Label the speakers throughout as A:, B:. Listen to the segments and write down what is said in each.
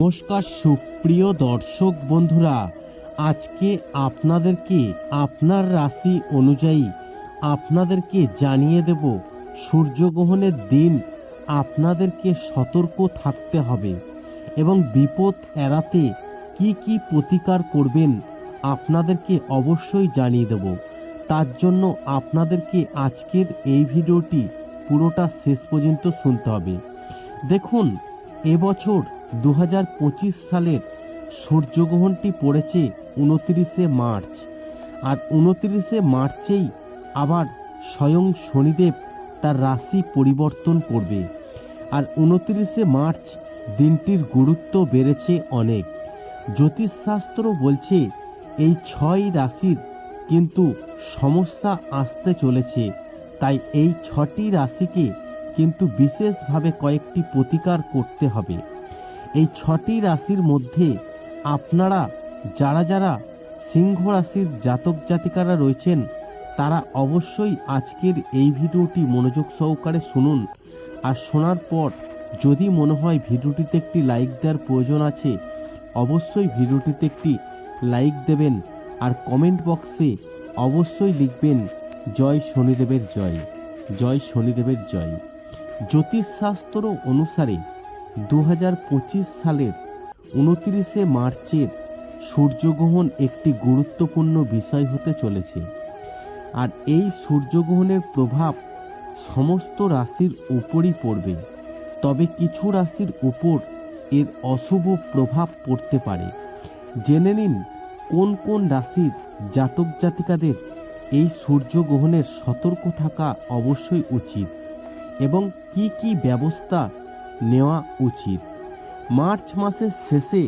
A: নমস্কার সুপ্রিয় দর্শক বন্ধুরা, আজকে আপনাদেরকে আপনার রাশি অনুযায়ী আপনাদেরকে জানিয়ে দেব সূর্যগ্রহণের দিন আপনাদেরকে সতর্ক থাকতে হবে এবং বিপদ এড়াতে কি কি প্রতিকার করবেন আপনাদেরকে অবশ্যই জানিয়ে দেব। তার জন্য আপনাদেরকে আজকের এই ভিডিওটি পুরোটা শেষ পর্যন্ত শুনতে হবে। দেখুন, এবছর দু হাজার পঁচিশ সালের সূর্যগ্রহণটি পড়েছে উনত্রিশে মার্চ। আর উনত্রিশে মার্চেই আবার স্বয়ং শনিদেব তার রাশি পরিবর্তন করবে। আর উনতিরিশে মার্চ দিনটির গুরুত্ব বেড়েছে অনেক। জ্যোতিষশাস্ত্র বলছে, এই ছয় রাশির কিন্তু সমস্যা আসতে চলেছে। তাই এই ছটি রাশিকে কিন্তু বিশেষভাবে কয়েকটি প্রতিকার করতে হবে। এই ছটি রাশির মধ্যে আপনারা, যারা যারা সিংহ রাশির জাতক জাতিকারা রয়েছেন, তারা অবশ্যই আজকের এই ভিডিওটি মনোযোগ সহকারে শুনুন। আর শোনার পর যদি মনে হয় ভিডিওটিতে একটি লাইক দেওয়ার প্রয়োজন আছে, অবশ্যই ভিডিওটিতে একটি লাইক দেবেন আর কমেন্ট বক্সে অবশ্যই লিখবেন, জয় শনিদেবের জয় জয় শনিদেবের জয়। জ্যোতিষশাস্ত্র অনুসারে দু হাজার পঁচিশ সালের উনত্রিশে মার্চের সূর্যগ্রহণ একটি গুরুত্বপূর্ণ বিষয় হতে চলেছে। আর এই সূর্যগ্রহণের প্রভাব সমস্ত রাশির উপরই পড়বে। তবে কিছু রাশির উপর এর অশুভ প্রভাব পড়তে পারে। জেনে নিন কোন কোন রাশির জাতক জাতিকাদের এই সূর্যগ্রহণের সতর্ক থাকা অবশ্যই উচিত এবং কি কি ব্যবস্থা নেওয়া উচিত। মার্চ মাসের শেষে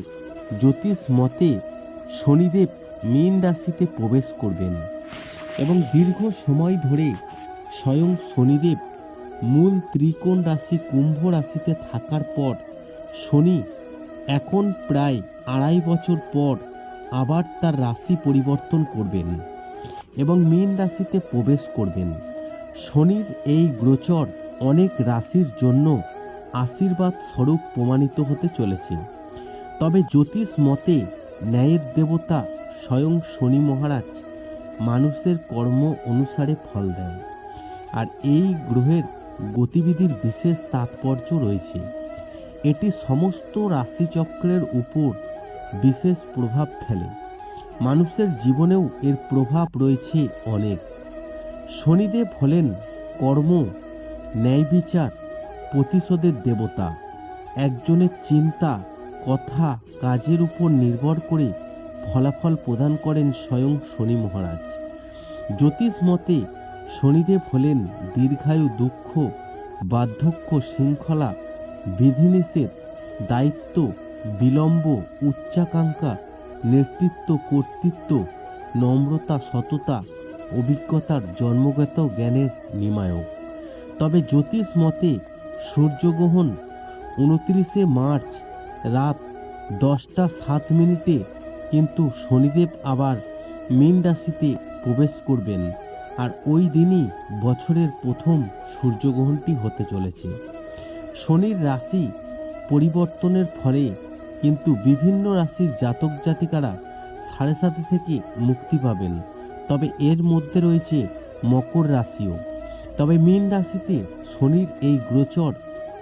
A: জ্যোতিষ মতে শনিদেব মীন রাশিতে প্রবেশ করবেন এবং দীর্ঘ সময় ধরে স্বয়ং শনিদেব মূল ত্রিকোণ রাশি কুম্ভ রাশিতে থাকার পর শনি এখন প্রায় আড়াই বছর পর আবার তার রাশি পরিবর্তন করবেন এবং মীন রাশিতে প্রবেশ করবেন। শনির এই গোচর অনেক রাশির জন্য আশীর্বাদ স্বরূপ প্রমাণিত হতে চলেছে। তবে জ্যোতিষ মতে ন্যায়ের দেবতা স্বয়ং শনি মহারাজ মানুষের কর্ম অনুসারে ফল দেন। আর এই গ্রহের গতিবিধির বিশেষ তাৎপর্য রয়েছে। এটি সমস্ত রাশিচক্রের উপর বিশেষ প্রভাব ফেলে। মানুষের জীবনেও এর প্রভাব রয়েছে অনেক। শনিদেব হলেন কর্ম, ন্যায় বিচার প্রতিশোধের দেবতা। একজনের চিন্তা, কথা, কাজের উপর নির্ভর করে ফলাফল প্রদান করেন স্বয়ং শনি মহারাজ। জ্যোতিষ মতে, শনিদেব হলেন দীর্ঘায়ু দুঃখ, বার্ধক্য শৃঙ্খলা, বিধিনিষেধ, দায়িত্ব, বিলম্ব, উচ্চাকাঙ্ক্ষা, নেতৃত্ব, কর্তৃত্ব, নম্রতা, সততা, অভিজ্ঞতার জন্মগত জ্ঞানের নিমায়ক। তবে জ্যোতিষ মতে সূর্যগ্রহণ উনত্রিশে মার্চ রাত দশটা সাত মিনিটে, কিন্তু শনিদেব আবার মীন রাশিতে প্রবেশ করবেন। আর ওই দিনই বছরের প্রথম সূর্যগ্রহণটি হতে চলেছে। শনির রাশি পরিবর্তনের ফলে কিন্তু বিভিন্ন রাশির জাতক জাতিকারা সাড়ে সাথে থেকে মুক্তি পাবেন। তবে এর মধ্যে রয়েছে মকর রাশিও। তবে মীন রাশিতে শনির এই গোচর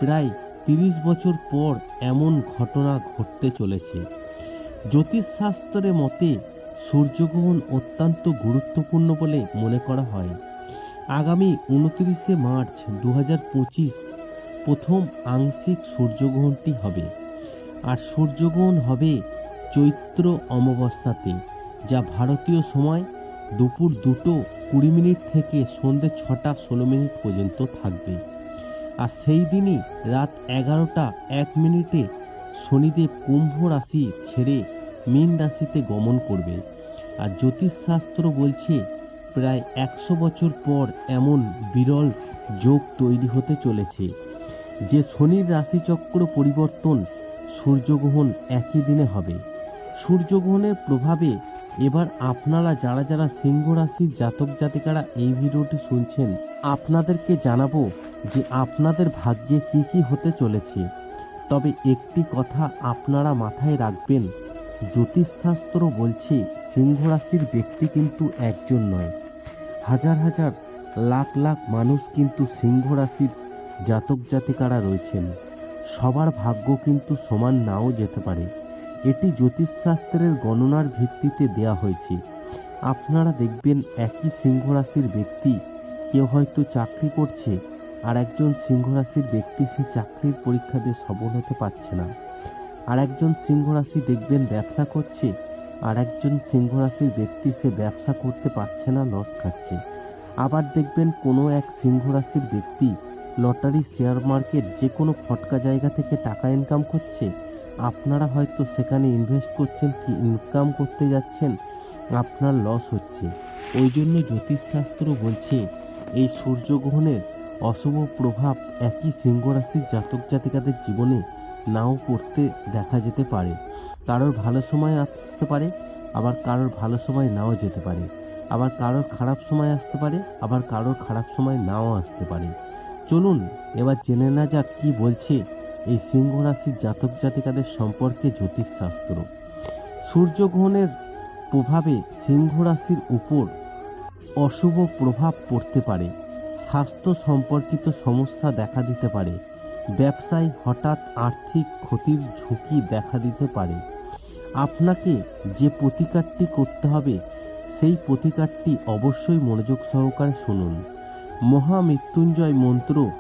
A: প্রায় তিরিশ বছর পর এমন ঘটনা ঘটতে চলেছে। জ্যোতিষশাস্ত্রের মতে সূর্যগ্রহণ অত্যন্ত গুরুত্বপূর্ণ বলে মনে করা হয়। আগামী উনত্রিশে মার্চ দু হাজার পঁচিশ প্রথম আংশিক সূর্যগ্রহণটি হবে আর সূর্যগ্রহণ হবে চৈত্র অমাবস্যাতে, যা ভারতীয় সময় দুপুর দুটো কুড়ি মিনিট থেকে সন্ধে ছটা ষোলো মিনিট পর্যন্ত থাকবে। আর সেই দিনই রাত এগারোটা এক মিনিটে শনিদেব কুম্ভ রাশি ছেড়ে মীন রাশিতে গমন করবে। আর জ্যোতিষশাস্ত্র বলছে, প্রায় একশো বছর পর এমন বিরল যোগ তৈরি হতে চলেছে, যে শনির রাশিচক্র পরিবর্তন সূর্যগ্রহণ একই দিনে হবে। সূর্যগ্রহণের প্রভাবে এবার আপনারা যারা যারা সিংহ রাশির জাতক জাতিকারা এই ভিডিওটি শুনছেন, আপনাদেরকে জানাব যে আপনাদের ভাগ্যে কি কি হতে চলেছে। তবে একটি কথা আপনারা মাথায় রাখবেন, জ্যোতিষশাস্ত্র বলছে সিংহ রাশির ব্যক্তি কিন্তু একজন নয়। হাজার হাজার, লাখ লাখ মানুষ কিন্তু সিংহ রাশির জাতক জাতিকারা রয়েছেন। সবার ভাগ্য কিন্তু সমান নাও যেতে পারে। এটি জ্যোতিষশাস্ত্রের গণনার ভিত্তিতে দেয়া হয়েছে। আপনারা দেখবেন একই সিংহ রাশির ব্যক্তি কেউ হয়তো চাকরি করছে আর একজন সিংহ রাশির ব্যক্তি সে চাকরির পরীক্ষা দিয়ে সফল হতে পারছে না। আর একজন সিংহ রাশি দেখবেন ব্যবসা করছে আর একজন সিংহ রাশির ব্যক্তি সে ব্যবসা করতে পারছে না, লস খাচ্ছে। আবার দেখবেন কোনো এক সিংহ রাশির ব্যক্তি লটারি শেয়ার মার্কেট যে কোনো ফটকা জায়গা থেকে টাকা ইনকাম করছে আপনারা হয়তো সেখানে ইনভেস্ট করছেন, কি ইনকাম করতে যাচ্ছেন, আপনার লস হচ্ছে। ওই জন্য জ্যোতিষশাস্ত্র বলছে, এই সূর্যগ্রহণের অশুভ প্রভাব একই সিংহ রাশির জাতক জাতিকাদের জীবনে নাও পড়তে দেখা যেতে পারে। কারোর ভালো সময় আসতে পারে, আবার কারোর ভালো সময় নাও যেতে পারে। আবার কারোর খারাপ সময় আসতে পারে, আবার কারোর খারাপ সময় নাও আসতে পারে। চলুন, এবার জেনে না যাক কি বলছে এই সিংহ রাশির জাতক জাতিকাদের সম্পর্কে জ্যোতিষশাস্ত্র। সূর্যগ্রহণের প্রভাবে সিংহ রাশির উপর অশুভ প্রভাব পড়তে পারে। স্বাস্থ্য সম্পর্কিত সমস্যা দেখা দিতে পারে। ব্যবসায় হঠাৎ আর্থিক ক্ষতির ঝুঁকি দেখা দিতে পারে। আপনাকে যে প্রতিকারটি করতে হবে, সেই প্রতিকারটি অবশ্যই মনোযোগ সহকারে শুনুন। মহামৃত্যুঞ্জয় মন্ত্র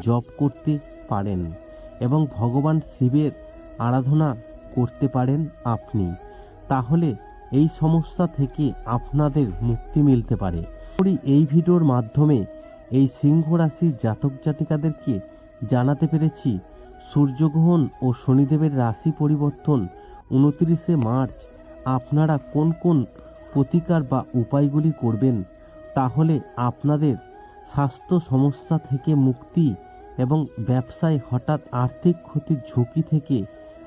A: জপ করতে পারেন। এবং ভগবান শিবের আরাধনা করতে পারেন আপনি। তাহলে এই সমস্যা থেকে আপনাদের মুক্তি মিলতে পারে। এই ভিডিওর মাধ্যমে এই সিংহ রাশির জাতক জাতিকাদেরকে জানাতে পেরেছি, সূর্যগ্রহণ ও শনিদেবের রাশি পরিবর্তন উনত্রিশে মার্চ আপনারা কোন কোন প্রতিকার বা উপায়গুলি করবেন, তাহলে আপনাদের স্বাস্থ্য সমস্যা থেকে মুক্তি এবং ব্যবসায় হঠাৎ আর্থিক ক্ষতির ঝুঁকি থেকে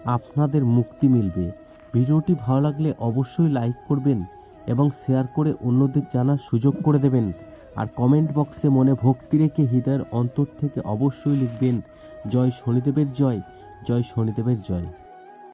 A: আপনাদের মুক্তি মিলবে। ভিডিওটি ভালো লাগলে অবশ্যই লাইক করবেন এবং শেয়ার করে অন্যদের জানার সুযোগ করে দেবেন। আর কমেন্ট বক্সে মনে ভক্তি রেখে হৃদয়ের অন্তর থেকে অবশ্যই লিখবেন, জয় শনিদেবের জয় জয় শনিদেবের জয়।